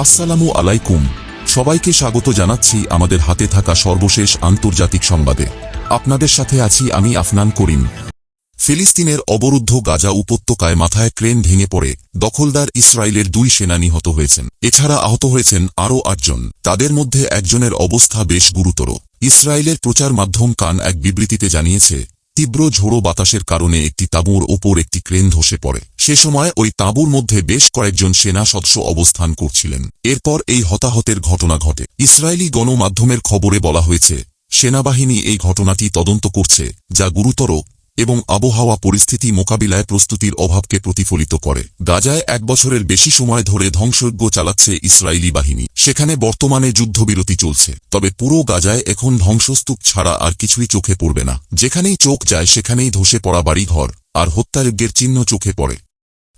আসসালামু আলাইকুম। সবাইকে স্বাগত জানাচ্ছি আমাদের হাতে থাকা সর্বশেষ আন্তর্জাতিক সংবাদে। আপনাদের সাথে আছি আমি আফনান করিম। ফিলিস্তিনের অবরুদ্ধ গাজা উপত্যকায় মাথায় ক্রেন ভেঙে পড়ে দখলদার ইসরায়েলের দুই সেনা নিহত হয়েছেন। এছাড়া আহত হয়েছেন আরও আটজন। তাদের মধ্যে একজনের অবস্থা বেশ গুরুতর। ইসরায়েলের প্রচার মাধ্যম কান এক বিবৃতিতে জানিয়েছে তীব্র ঝোড়ো বাতাসের কারণে একটি তাঁবুর ওপর একটি ক্রেন ধসে পড়ে। সে সময় ওই তাঁবুর মধ্যে বেশ কয়েকজন সেনা সদস্য অবস্থান করছিলেন। এরপর এই হতাহতের ঘটনা ঘটে। ইসরায়েলি গণমাধ্যমের খবরে বলা হয়েছে, সেনাবাহিনী এই ঘটনাটি তদন্ত করছে, যা গুরুতর এবং আবহাওয়া পরিস্থিতি মোকাবিলায় প্রস্তুতির অভাবকে প্রতিফলিত করে। গাজায় এক বছরের বেশি সময় ধরে ধ্বংসযজ্ঞ চালাচ্ছে ইসরায়েলি বাহিনী। সেখানে বর্তমানে যুদ্ধবিরতি চলছে। তবে পুরো গাজায় এখন ধ্বংসস্তূপ ছাড়া আর কিছুই চোখে পড়বে না। যেখানেই চোখ যায়, সেখানেই ধসে পড়া বাড়িঘর আর হত্যাযজ্ঞের চিহ্ন চোখে পড়ে।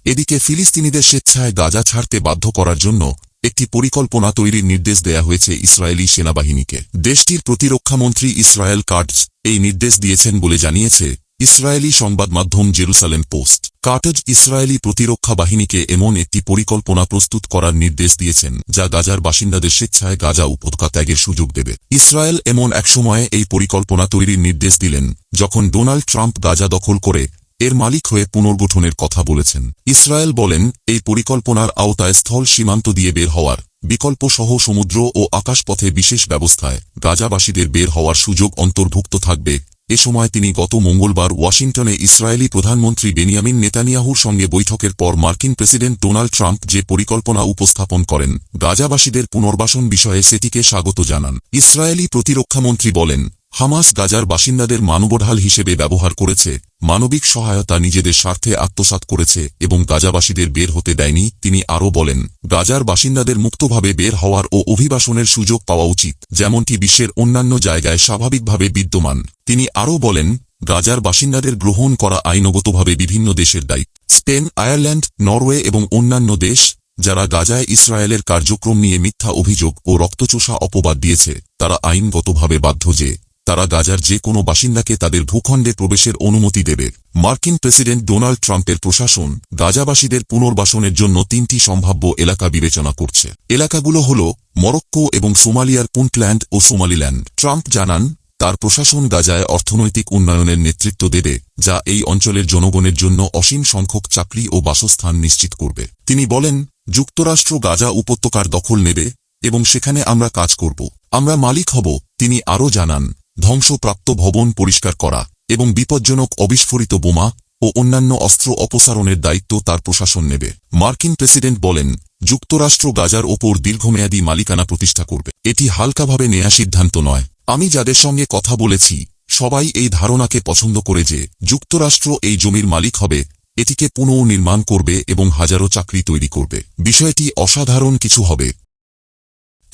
এদিকে ফিলিস্তিনিদের স্বেচ্ছায় গাজা ছাড়তে বাধ্য করার জন্য একটি পরিকল্পনা তৈরির নির্দেশ দেয়া হয়েছে ইসরায়েলি সেনাবাহিনীকে। দেশটির প্রতিরক্ষামন্ত্রী ইসরায়েল কার্টজ এই নির্দেশ দিয়েছেন বলে জানিয়েছে ইসরায়েলি সংবাদ মাধ্যম জেরুসালেম পোস্ট। কার্টজ ইসরায়েলি প্রতিরক্ষা বাহিনীকে এমন একটি পরিকল্পনা প্রস্তুত করার নির্দেশ দিয়েছেন, যা গাজার বাসিন্দাদের স্বেচ্ছায় গাজা উপত্যকা ত্যাগের সুযোগ দেবে। ইসরায়েল এমন এক সময়ে এই পরিকল্পনা তৈরির নির্দেশ দিলেন, যখন ডোনাল্ড ট্রাম্প গাজা দখল করে এর মালিক হয়ে পুনর্গঠনের কথা বলেছেন। ইসরায়েল বলেন, এই পরিকল্পনার আওতায় স্থল সীমান্ত দিয়ে বের হওয়ার বিকল্প সহ সমুদ্র ও আকাশপথে বিশেষ ব্যবস্থায় গাজাবাসীদের বের হওয়ার সুযোগ অন্তর্ভুক্ত থাকবে এ সময় তিনি গত মঙ্গলবার ওয়াশিংটনে ইসরায়েলি প্রধানমন্ত্রী বেনিয়ামিন নেতানিয়াহুর সঙ্গে বৈঠকের পর মার্কিন প্রেসিডেন্ট ডোনাল্ড ট্রাম্প যে পরিকল্পনা উপস্থাপন করেন, গাজাবাসীদের পুনর্বাসন বিষয়ে সেটিকে স্বাগত জানান। ইসরায়েলি প্রতিরক্ষামন্ত্রী বলেন হামাস গাজার বাসিন্দাদের মানবঢাল হিসেবে ব্যবহার করেছে। মানবিক সহায়তা নিজেদের স্বার্থে আত্মসাৎ করেছে এবং গাজাবাসীদের বের হতে দেয়নি, তিনি আরও বলেন। গাজার বাসিন্দাদের মুক্তভাবে বের হওয়ার ও অভিবাসনের সুযোগ পাওয়া উচিত, যেমনটি বিশ্বের অন্যান্য জায়গায় স্বাভাবিকভাবে বিদ্যমান। তিনি আরও বলেন, গাজার বাসিন্দাদের গ্রহণ করা আইনগতভাবে বিভিন্ন দেশের দায়িত্ব। স্পেন, আয়ারল্যান্ড, নরওয়ে এবং অন্যান্য দেশ, যারা গাজায় ইসরায়েলের কার্যক্রম নিয়ে মিথ্যা অভিযোগ ও রক্তচোষা অপবাদ দিয়েছে, তারা আইনগতভাবে বাধ্য যে তারা গাজার যে কোনো বাসিন্দাকে তাদের ভূখণ্ডে প্রবেশের অনুমতি দেবে। মার্কিন প্রেসিডেন্ট ডোনাল্ড ট্রাম্পের প্রশাসন গাজাবাসীদের পুনর্বাসনের জন্য তিনটি সম্ভাব্য এলাকা বিবেচনা করছে। এলাকাগুলো হল মরক্কো এবং সোমালিয়ার পুন্টল্যান্ড ও সোমালিল্যান্ড। ট্রাম্প জানান, তার প্রশাসন গাজায় অর্থনৈতিক উন্নয়নের নেতৃত্ব দেবে, যা এই অঞ্চলের জনগণের জন্য অসীম সংখ্যক চাকরি ও বাসস্থান নিশ্চিত করবে। তিনি বলেন, যুক্তরাষ্ট্র গাজা উপত্যকার দখল নেবে এবং সেখানে আমরা কাজ করব। আমরা মালিক হব, তিনি আরও জানান। ধ্বংসপ্রাপ্ত ভবন পরিষ্কার করা এবং বিপজ্জনক অবিস্ফোরিত বোমা ও অন্যান্য অস্ত্র অপসারণের দায়িত্ব তার প্রশাসন নেবে। মার্কিন প্রেসিডেন্ট বলেন, যুক্তরাষ্ট্র গাজার ওপর দীর্ঘমেয়াদী মালিকানা প্রতিষ্ঠা করবে। এটি হালকাভাবে নেয়া সিদ্ধান্ত নয়। আমি যাদের সঙ্গে কথা বলেছি, সবাই এই ধারণাকে পছন্দ করে যে যুক্তরাষ্ট্র এই জমির মালিক হবে, এটিকে পুনর্নির্মাণ করবে এবং হাজারো চাকরি তৈরি করবে। বিষয়টি অসাধারণ কিছু হবে।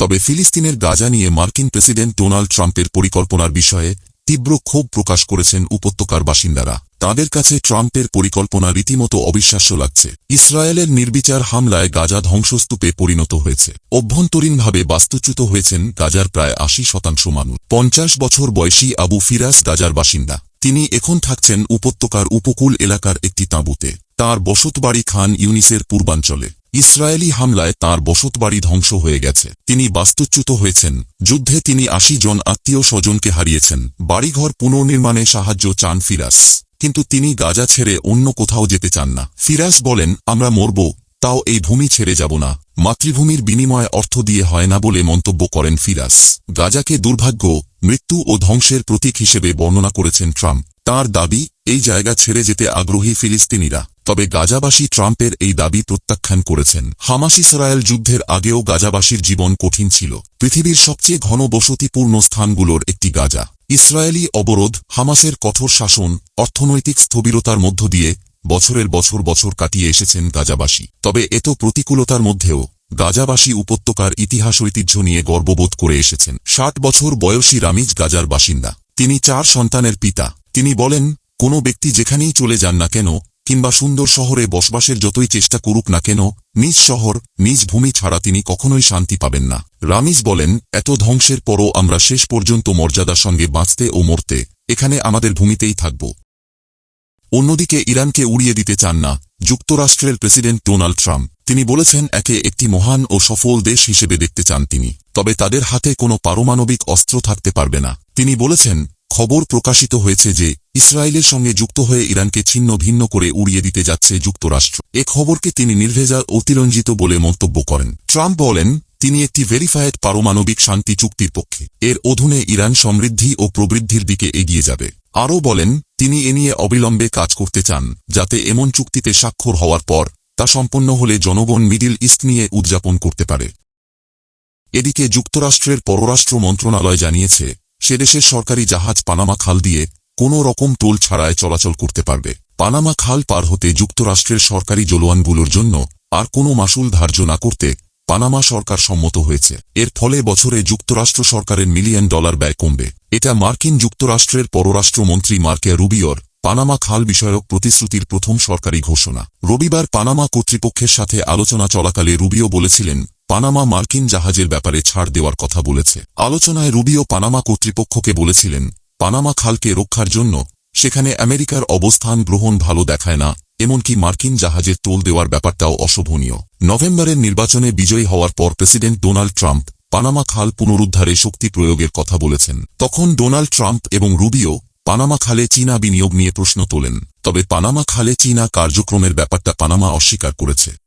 তবে ফিলিস্তিনের গাজা নিয়ে মার্কিন প্রেসিডেন্ট ডোনাল্ড ট্রাম্পের পরিকল্পনার বিষয়ে তীব্র ক্ষোভ প্রকাশ করেছেন উপত্যকার বাসিন্দারা। তাদের কাছে ট্রাম্পের পরিকল্পনা রীতিমতো অবিশ্বাস্য লাগছে। ইসরায়েলের নির্বিচার হামলায় গাজা ধ্বংসস্তূপে পরিণত হয়েছে। অভ্যন্তরীণভাবে বাস্তুচ্যুত হয়েছেন গাজার প্রায় আশি শতাংশ মানুষ। পঞ্চাশ বছর বয়সী আবু ফিরাস গাজার বাসিন্দা। তিনি এখন থাকছেন উপত্যকার উপকূল এলাকার একটি তাঁবুতে। তাঁর বসতবাড়ি খান ইউনিসের পূর্বাঞ্চলে। ইসরায়েলি হামলায় তাঁর বসতবাড়ি ধ্বংস হয়ে গেছে। তিনি বাস্তুচ্যুত হয়েছেন। যুদ্ধে তিনি আশি জন আত্মীয় স্বজনকে হারিয়েছেন। বাড়িঘর পুনর্নির্মাণে সাহায্য চান ফিরাস। কিন্তু তিনি গাজা ছেড়ে অন্য কোথাও যেতে চান না। ফিরাস বলেন, আমরা মরব, তাও এই ভূমি ছেড়ে যাব না। মাতৃভূমির বিনিময়ে অর্থ দিয়ে হয় না বলে মন্তব্য করেন ফিরাস। গাজাকে দুর্ভাগ্য, মৃত্যু ও ধ্বংসের প্রতীক হিসেবে বর্ণনা করেছেন ট্রাম্প। তার দাবি, এই জায়গা ছেড়ে যেতে আগ্রহী ফিলিস্তিনিরা। তবে গাজাবাসী ট্রাম্পের এই দাবি প্রত্যাখ্যান করেছেন। হামাস ইসরায়েল যুদ্ধের আগেও গাজাবাসীর জীবন কঠিন ছিল। পৃথিবীর সবচেয়ে ঘন বসতিপূর্ণ স্থানগুলোর একটি গাজা। ইসরায়েলি অবরোধ, হামাসের কঠোর শাসন, অর্থনৈতিক স্থবিরতার মধ্য দিয়ে বছরের বছর বছর কাটিয়ে এসেছেন গাজাবাসী। তবে এত প্রতিকূলতার মধ্যেও গাজাবাসী উপত্যকার ইতিহাস ঐতিহ্য নিয়ে গর্ববোধ করে এসেছেন। ষাট বছর বয়সী রামিজ গাজার বাসিন্দা। তিনি চার সন্তানের পিতা। তিনি বলেন, কোনো ব্যক্তি যেখানেই চলে যান না কেন কিংবা সুন্দর শহরে বসবাসের যতই চেষ্টা করুক না কেন, নিজ শহর, নিজ ভূমি ছাড়া তিনি কখনোই শান্তি পাবেন না। রামিজ বলেন, এত ধ্বংসের পরও আমরা শেষ পর্যন্ত মর্যাদার সঙ্গে বাঁচতে ও মরতে এখানে আমাদের ভূমিতেই থাকব। অন্যদিকে ইরানকে উড়িয়ে দিতে চান না যুক্তরাষ্ট্রের প্রেসিডেন্ট ডোনাল্ড ট্রাম্প। তিনি বলেছেন, একে একটি মহান ও সফল দেশ হিসেবে দেখতে চান তিনি, তবে তাদের হাতে কোনো পারমাণবিক অস্ত্র থাকতে পারবে না। তিনি বলেছেন খবর প্রকাশিত হয়েছে যে, ইসরায়েলের সঙ্গে যুক্ত হয়ে ইরানকে ছিন্ন ভিন্ন করে উড়িয়ে দিতে যাচ্ছে যুক্তরাষ্ট্র। এ খবরকে তিনি নির্ভেজাল অতিরঞ্জিত বলে মন্তব্য করেন। ট্রাম্প বলেন, তিনি একটি ভেরিফায়েড পারমাণবিক শান্তি চুক্তির পক্ষে। এর অধুনে ইরান সমৃদ্ধি ও প্রবৃদ্ধির দিকে এগিয়ে যাবে। আরও বলেন, তিনি এ নিয়ে অবিলম্বে কাজ করতে চান, যাতে এমন চুক্তিতে স্বাক্ষর হওয়ার পর তা সম্পন্ন হলে জনগণ মিডিল ইস্ট নিয়ে উদযাপন করতে পারে। এদিকে যুক্তরাষ্ট্রের পররাষ্ট্র মন্ত্রণালয় জানিয়েছে সে দেশের সরকারি জাহাজ পানামা খাল দিয়ে কোনো রকম টোল ছাড়ায় চলাচল করতে পারবে। পানামা খাল পার হতে যুক্তরাষ্ট্রের সরকারি জলোয়ানগুলোর জন্য আর কোনো মাসুল ধার্য না করতে পানামা সরকার সম্মত হয়েছে। এর ফলে বছরে যুক্তরাষ্ট্র সরকারের মিলিয়ন ডলার ব্যয় কমবে। এটা মার্কিন যুক্তরাষ্ট্রের পররাষ্ট্রমন্ত্রী মার্কে রুবিওর পানামা খাল বিষয়ক প্রতিশ্রুতির প্রথম সরকারি ঘোষণা। রবিবার পানামা কর্তৃপক্ষের সাথে আলোচনা চলাকালে রুবিও বলেছিলেন পানামা মার্কিন জাহাজের ব্যাপারে ছাড় দেওয়ার কথা বলেছে। আলোচনায় রুবিও পানামা কর্তৃপক্ষকে বলেছিলেন, পানামা খালকে রক্ষার জন্য সেখানে আমেরিকার অবস্থান গ্রহণ ভালো দেখায় না, এমনকি মার্কিন জাহাজের টোল দেওয়ার ব্যাপারটাও অশোভনীয়। নভেম্বরের নির্বাচনে বিজয়ী হওয়ার পর প্রেসিডেন্ট ডোনাল্ড ট্রাম্প পানামা খাল পুনরুদ্ধারে শক্তি প্রয়োগের কথা বলেছেন। তখন ডোনাল্ড ট্রাম্প এবং রুবিও পানামা খালে চীনা বিনিয়োগ নিয়ে প্রশ্ন তোলেন, তবে পানামা খালে চীনা কার্যক্রমের ব্যাপারটা পানামা অস্বীকার করেছে।